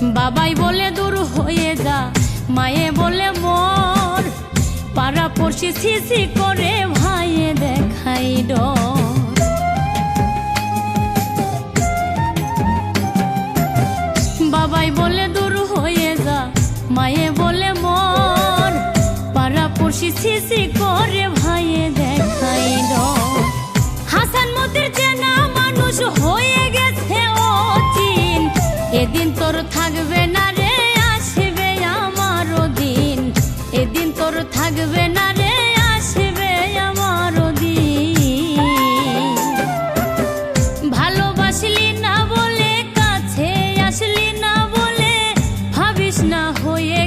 বাবাই বলে দূর হয়ে যা, মায়ে বলে মোর। পাড়া পড়শি সিসি করে ভাইয়ে দেখাই ডর। বাবাই বলে দূর হয়ে যা, মায়ে বলে মর। পাড়া পড়শি সিসি করে ভাইয়ে দেখাই ডর। হাসান মতির চেনা মানুষ হয়ে এদিন তোর থাকবে না রে, আসবে আমার ভালোবাসলি না বলে, কাছে আসলি না বলে, ভাবিস না হয়ে